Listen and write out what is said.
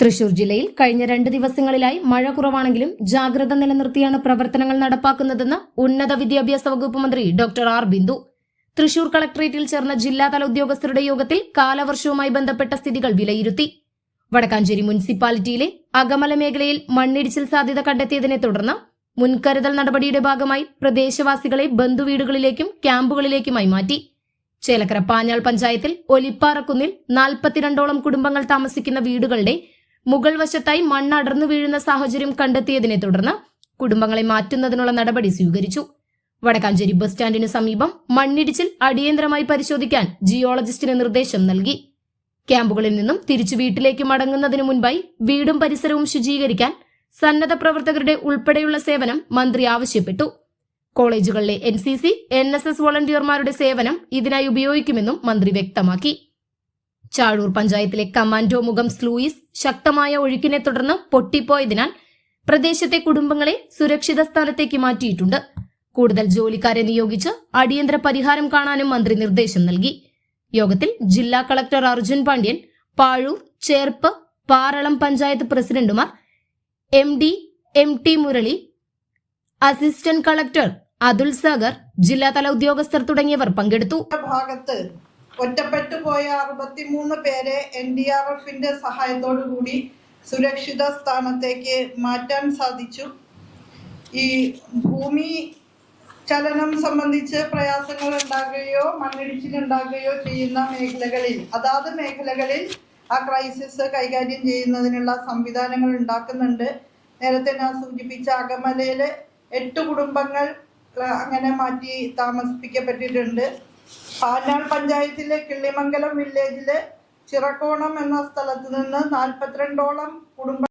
തൃശൂർ ജില്ലയിൽ കഴിഞ്ഞ രണ്ട് ദിവസങ്ങളിലായി മഴ കുറവാണെങ്കിലും ജാഗ്രത നിലനിർത്തിയാണ് പ്രവർത്തനങ്ങൾ നടപ്പാക്കുന്നതെന്ന് ഉന്നത വിദ്യാഭ്യാസ വകുപ്പ് മന്ത്രി ഡോക്ടർ ആർ ബിന്ദു. തൃശൂർ കളക്ടറേറ്റിൽ ചേർന്ന ജില്ലാതല ഉദ്യോഗസ്ഥരുടെ യോഗത്തിൽ കാലവർഷവുമായി ബന്ധപ്പെട്ട സ്ഥിതികൾ വിലയിരുത്തി. വടക്കാഞ്ചേരി മുനിസിപ്പാലിറ്റിയിലെ അകമല മേഖലയിൽ മണ്ണിടിച്ചിൽ സാധ്യത കണ്ടെത്തിയതിനെ തുടർന്ന് മുൻകരുതൽ നടപടിയുടെ ഭാഗമായി പ്രദേശവാസികളെ ബന്ധുവീടുകളിലേക്കും ക്യാമ്പുകളിലേക്കുമായി മാറ്റി. ചേലക്കര പാഞ്ഞാൾ പഞ്ചായത്തിൽ ഒലിപ്പാറക്കുന്നിൽ നാൽപ്പത്തിരണ്ടോളം കുടുംബങ്ങൾ താമസിക്കുന്ന വീടുകളുടെ മുകൾ വശത്തായി മണ്ണ് അടർന്നു വീഴുന്ന സാഹചര്യം കണ്ടെത്തിയതിനെ തുടർന്ന് കുടുംബങ്ങളെ മാറ്റുന്നതിനുള്ള നടപടി സ്വീകരിച്ചു. വടക്കാഞ്ചേരി ബസ് സ്റ്റാൻഡിന് സമീപം മണ്ണിടിച്ചിൽ അടിയന്തരമായി പരിശോധിക്കാൻ ജിയോളജിസ്റ്റിന് നിർദ്ദേശം നൽകി. ക്യാമ്പുകളിൽ നിന്നും തിരിച്ചു വീട്ടിലേക്ക് മടങ്ങുന്നതിനു മുൻപായി വീടും പരിസരവും ശുചീകരിക്കാൻ സന്നദ്ധ പ്രവർത്തകരുടെ ഉൾപ്പെടെയുള്ള സേവനം മന്ത്രി ആവശ്യപ്പെട്ടു. കോളേജുകളിലെ N C C N S S വോളണ്ടിയർമാരുടെ സേവനം ഇതിനായി ഉപയോഗിക്കുമെന്നും മന്ത്രി വ്യക്തമാക്കി. ചാഴൂർ പഞ്ചായത്തിലെ കമാൻഡോ മുഖം സ്ലൂയിസ് ശക്തമായ ഒഴുക്കിനെ തുടർന്ന് പൊട്ടിപ്പോയതിനാൽ പ്രദേശത്തെ കുടുംബങ്ങളെ സുരക്ഷിത സ്ഥാനത്തേക്ക് മാറ്റിയിട്ടുണ്ട്. കൂടുതൽ ജോലിക്കാരെ നിയോഗിച്ച് അടിയന്തര പരിഹാരം കാണാനും മന്ത്രി നിർദ്ദേശം നൽകി. യോഗത്തിൽ ജില്ലാ കളക്ടർ അർജുൻ പാണ്ഡ്യൻ പാഴൂർ ചേർപ്പ് പാറളം പഞ്ചായത്ത് പ്രസിഡന്റുമാർ M D M T Murali assistant collector Athul Sagar ജില്ലാതല ഉദ്യോഗസ്ഥർ തുടങ്ങിയവർ പങ്കെടുത്തു. ഒറ്റപ്പെട്ടു പോയ അറുപത്തിമൂന്ന് പേരെ എൻ ഡി ആർ എഫിന്റെ സഹായത്തോടു കൂടി സുരക്ഷിത സ്ഥാനത്തേക്ക് മാറ്റാൻ സാധിച്ചു. ഈ ഭൂമി ചലനം സംബന്ധിച്ച് പ്രയാസങ്ങൾ ഉണ്ടാകുകയോ മണ്ണിടിച്ചിലുണ്ടാകുകയോ ചെയ്യുന്ന മേഖലകളിൽ അതാത് മേഖലകളിൽ ആ ക്രൈസിസ് കൈകാര്യം ചെയ്യുന്നതിനുള്ള സംവിധാനങ്ങൾ ഉണ്ടാക്കുന്നുണ്ട്. നേരത്തെ ഞാൻ സൂചിപ്പിച്ച അകമലയിലെ എട്ട് കുടുംബങ്ങൾ അങ്ങനെ മാറ്റി താമസിപ്പിക്കപ്പെട്ടിട്ടുണ്ട്. പാഞ്ഞാൾ പഞ്ചായത്തിലെ കിള്ളിമംഗലം വില്ലേജിലെ ചിറക്കോണം എന്ന സ്ഥലത്ത് നിന്ന് നാൽപ്പത്തിരണ്ടോളം കുടുംബ